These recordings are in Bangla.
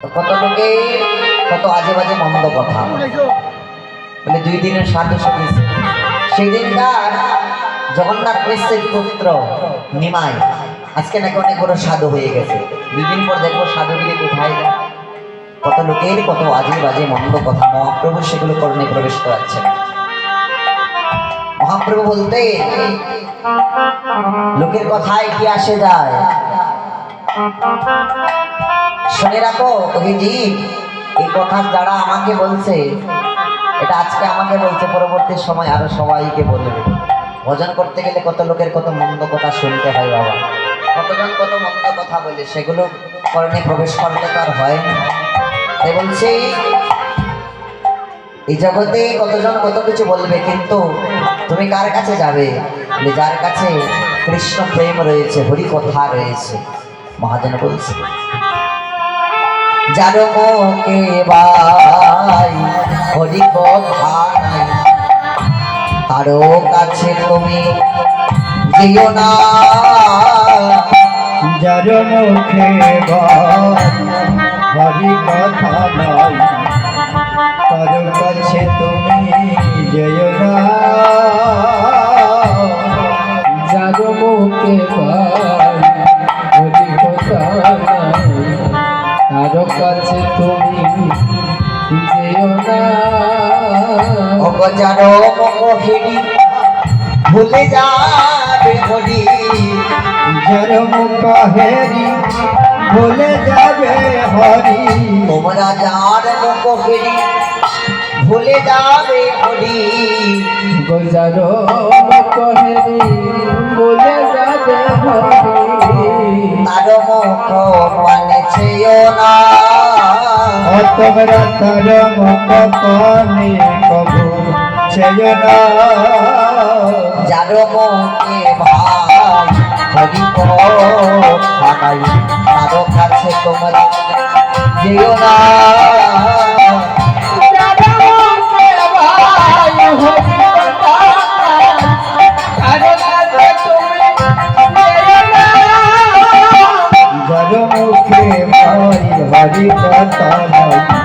কত লোকে কত আজে বাজে মন্দ কথা। বলে দুই দিনের সাধু সতীশ। সেই জগন্নাথ মিশ্রের পুত্র নিমাই আজকে নাকি অনেক বড় সাধু হয়ে গেছে। দুই দিন পর দেখব সাধুগিরি কোথায় কত লোকের কত আজে বাজে মন্দ কথা। মহাপ্রভু সেগুলো করণে প্রবেশ করাচ্ছেন। মহাপ্রভু বলতে, লোকের কথায় কি আসে যায়? শুনে রাখো, অভিজিৎ, এই কথা যারা আমাকে বলছে, এটা আজকে আমাকে বলছে, পরবর্তী সময় আরও সবাইকে বলবে। ভজন করতে গেলে কত লোকের কত মন্দ কথা শুনতে হয় বাবা। কতজন কত মন্দ কথা বলে, সেগুলো কর্ণে প্রবেশ করলে তো আর হয় না। তাই বলছি, এই জগতে কতজন কত কিছু বলবে, কিন্তু তুমি কার কাছে যাবে? যার কাছে কৃষ্ণ প্রেম রয়েছে, হরি কথা রয়েছে, মহাজন বলছে। যার মুখে ভাই হরি কাছে তুমি যেও না। যার মুখে হরি কথা নাই তার কাছে তুমি যেও অগজার মোহিনী। ভুলে যাবে হরি। যার মুখ হেরি ভুলে যাবে হরি। তোমরা যার মোহিনী ভুলে যাবে হরি। গোজার কহেরি বলে যাবে হরি। তার মুখ মানে ছেও না। তোমরা তার মুখ যার মুখে ভাই হরি কথাই তার কাছে তোমরা যেও না হরি কথা নাই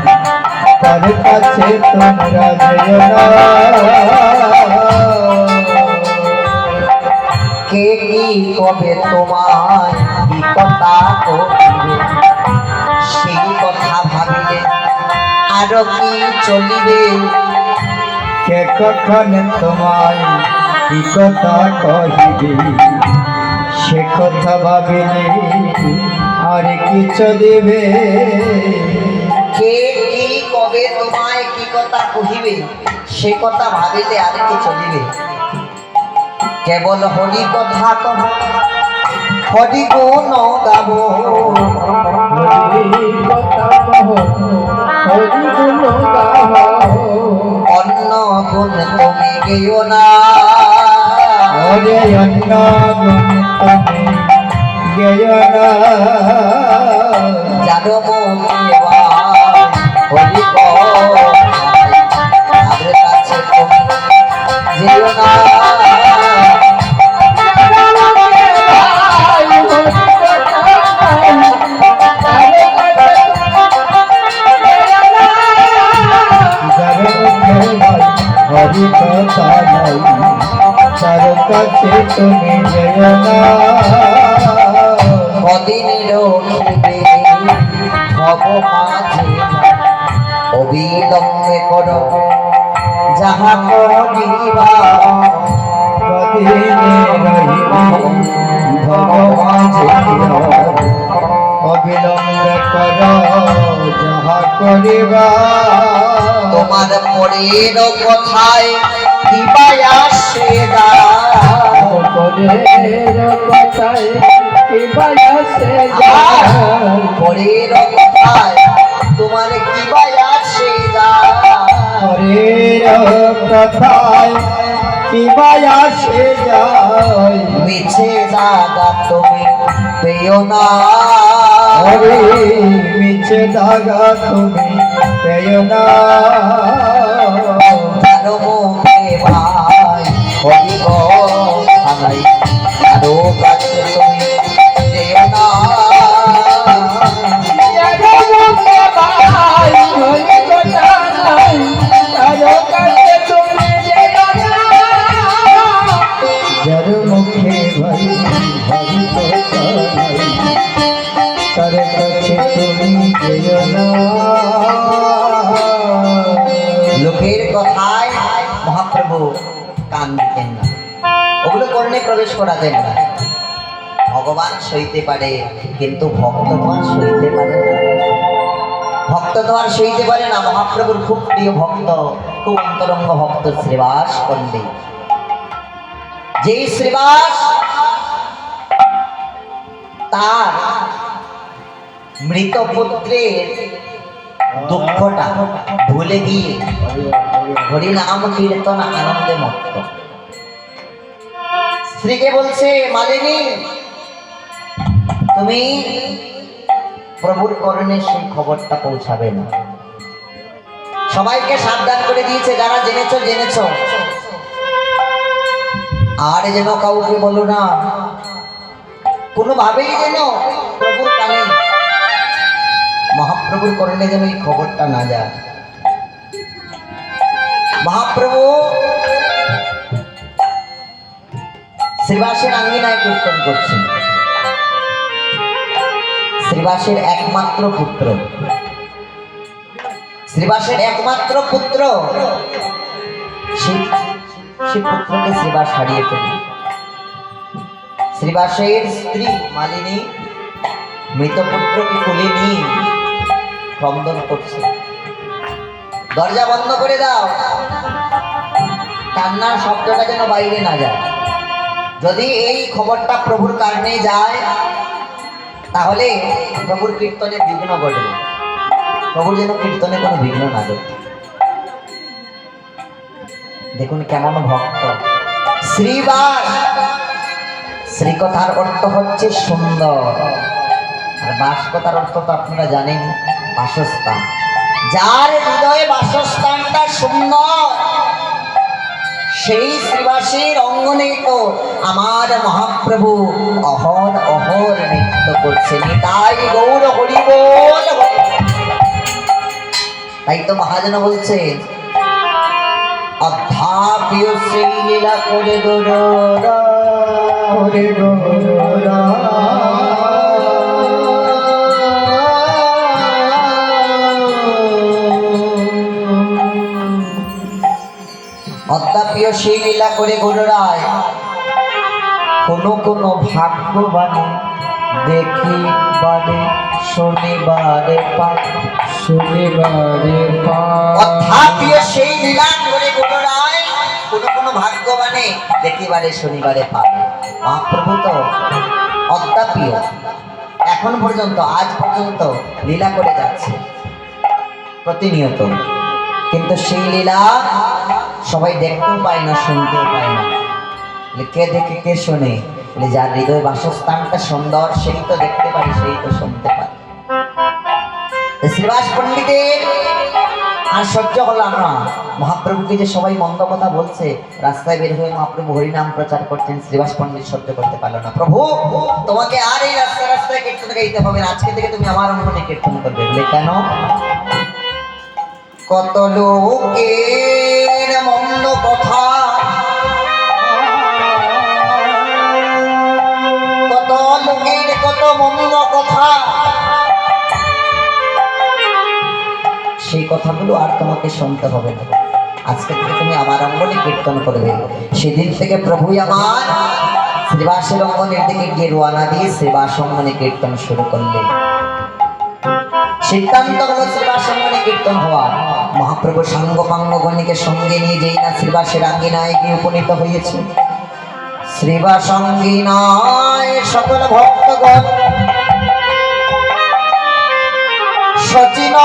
কথা কহিবে সেই কথা ভাবিলে আরও কি চলিবে? কে কখন তোমায় কি কথা কহিবে? সে কথা ভাবিলে আর কি চলিবে? কে কি কবে তোমায় কি কথা কহিবে সে কথা ভাবিলে আর কি চলিবে? কেবল হরি কথা কহ। হরি গুণ গাব হরি হরি অন্য গুণ তুমি গেও না। ওরে অন্য গুণ তুমি গেও না। জানো কথা নাই তার কাছে তুমি যেয় না কদিন রখিবে ভব মাঝে অবিলম্বে কর। যাহা করিবা কদিনে অবিলম্বে কর যাহা করিবা। তোমার পরের কথায় দিবা আসে পরের কথায় তোমার কিবা আসে হরের কথায় কিবায়া সে যায়। মিছে জাগা তুমি পেও না। হরে মিছে দাগা তুমি না। ভাই না। ওগুলো কর্ণে প্রবেশ করাতেন না। ভগবান সইতে পারে, কিন্তু ভক্ত তো আর সইতে পারে ভক্ত তো আর সইতে পারে না। মহাপ্রভুর খুব প্রিয় ভক্ত, খুব অন্তরঙ্গ ভক্ত শ্রীবাস পণ্ডিত। যেই শ্রীবাস তার মৃত পুত্রের দুঃখটা ভুলে গিয়ে হরিনাম কীর্তন আনন্দে মত্ত। স্ত্রীকে বলছে, মালিনী, তুমি প্রভুর করণে সেই খবরটা পৌঁছাবে না। সবাইকে সাবধান করে দিয়েছে, যারা জেনেছো, জেনেছ। আর যেন কাউকে বলো না, কোনোভাবেই যেন প্রভুর কানে মহাপ্রভুর করণে যেন এই খবরটা না যায়। মহাপ্রভু শ্রীবাসের আঙ্গিনায় কীর্তন করছেন শ্রীবাসের একমাত্র পুত্র। শ্রীবাসের একমাত্র পুত্র। পুত্রকে শ্রীবাস হারিয়ে ফেলল শ্রীবাসের স্ত্রী মালিনী মৃত পুত্রকে নিয়ে করছে। দরজা বন্ধ করে দাও। কান্নার শব্দটা যেন বাইরে না যায়। যদি এই খবরটা প্রভুর কারণে যায়, তাহলে প্রভুর কীর্তনে বিঘ্ন ঘটবে। প্রভুর যেন কীর্তনে কোনো বিঘ্ন না ঘটে। দেখুন কেমন ভক্ত। শ্রীবাস শ্রী কথার অর্থ হচ্ছে সুন্দর। আর বাস কথার অর্থ তো আপনারা জানেন, বাসস্থান। যার হৃদয়ে বাসস্থানটা সুন্দর সেই শ্রীবাসীর অঙ্গনে তো আমার মহাপ্রভু অহর অহর নৃত্য করছেন। তাই গৌর হরি বল তাই তো মহাজন বলছে শ্রী শ্রীলীলা করে গৌর হরে গৌরা সেই লীলা করে কোন কোন ভাগ্যবানে দেখি বারে শনিবারে শনিবারে সেই লীলা করে কোন কোন ভাগ্যবানে দেখিবারে শনিবারে পাবে মহাপ্রভু তো এখন পর্যন্ত, আজ পর্যন্ত লীলা করে যাচ্ছে। প্রতিনিয়ত। কিন্তু সেই লীলা সবাই দেখতেও পায় না, শুনতেও পায় না। কে দেখে কে শোনে? যার হৃদয় বাসস্থানটা সুন্দর, সেই তো দেখতে পারে সেই তো শুনতে পারে শ্রীবাস পণ্ডিতের আর সহ্য হলাম না। মহাপ্রভুকে যে সবাই মন্দ কথা বলছে, রাস্তায় বের হয়ে মহাপ্রভু হরিনাম প্রচার করছেন, শ্রীবাস পণ্ডিত সহ্য করতে পারল না। প্রভু, তোমাকে আর এই রাস্তায় রাস্তায় কীর্তন গাইতে হবে আজকে থেকে তুমি আমার অঙ্গনে কীর্তন করবে। বলে কেন? কত লোকের মন্দ কথা? কত লোকের কত মন্দ কথা? সেই কথাগুলো আর তোমাকে শুনতে হবে না। আজকে থেকে তুমি আমার অঙ্গনে কীর্তন করবে। সেদিন থেকে প্রভুই আমার শ্রীবাসের অঙ্গনের দিকে গিয়ে রোয়ানা দিয়ে শ্রীবাস অঙ্গনে কীর্তন শুরু করলেন। সিদ্ধান্ত হলো শ্রীবাস অঙ্গনে কীর্তন হওয়া। মহাপ্রভু সাঙ্গ পাঙ্গগণীকে সঙ্গে নিয়ে যেই না শ্রীবাসের আঙ্গিনায় গিয়ে উপনীত হয়েছে। শ্রীবাস নয় সকল ভক্তগণ সচিন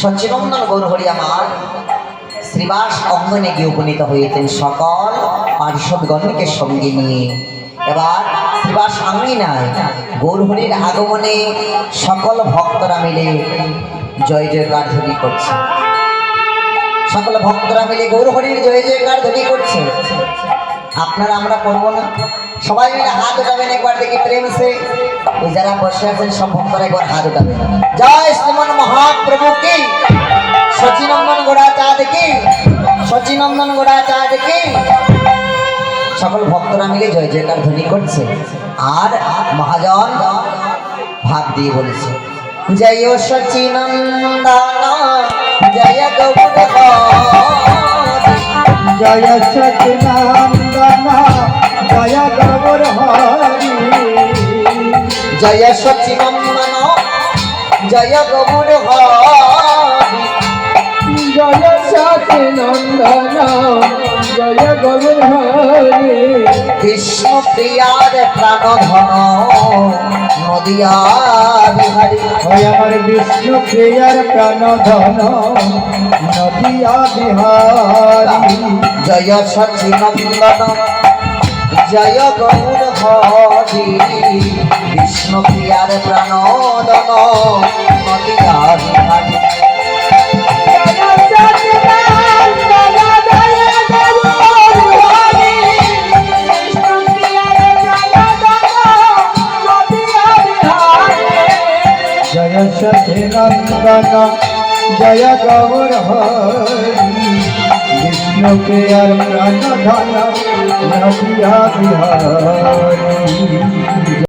সচিনন্দন গৌর হরি আমার শ্রীবাস অঙ্গনে গিয়ে উপনীত হয়েছেন সকল পার্শ্বদগণকে সঙ্গে নিয়ে। এবার শ্রীবাস আঙ্গিনায় গৌরহরির আগমনে সকল ভক্তরা মিলে জয় জয়কার ধ্বনি করছে। সকল ভক্তরা মিলে গৌরহরির জয় জয়কার ধ্বনি করছে। আপনারা আমরা করব না। সবাই মিলে হাত উঠাবেন একবার, দেখি প্রেম সে। ওই যারা বসে আছেন, সব ভক্তরা একবার হাত উঠাবেন। জয় শ্রীমন মহাপ্রভু কি? সচিনন্দন গোড়া চাঁদ কি? সচিনন্দন গোড়া চাঁদ কি? সকল ভক্তরা মিলে জয় জয়কার ধ্বনি করছে। আর মহাজন ভাব দিয়ে বলেছে জয় সচিনন্দন জয় গৌর জয় সচিনন্দন জয় গৌর হরি জয় সচিনন্দন জয় গৌর হরি জয় সচি নন্দন জয় গৌর হরি কৃষ্ণ প্রিয়ার প্রাণ ধন নদিয়া বিহারী। হয় আমার বিষ্ণু প্রিয়ার প্রাণ ধন নদিয়া বিহারী। জয় সচিনন্দন জয় গৌর হরি কৃষ্ণ প্রিয়ার প্রাণ ধন নদিয়া বিহারী। সচিনন্দন জয় গৌর হরি। বিহারী।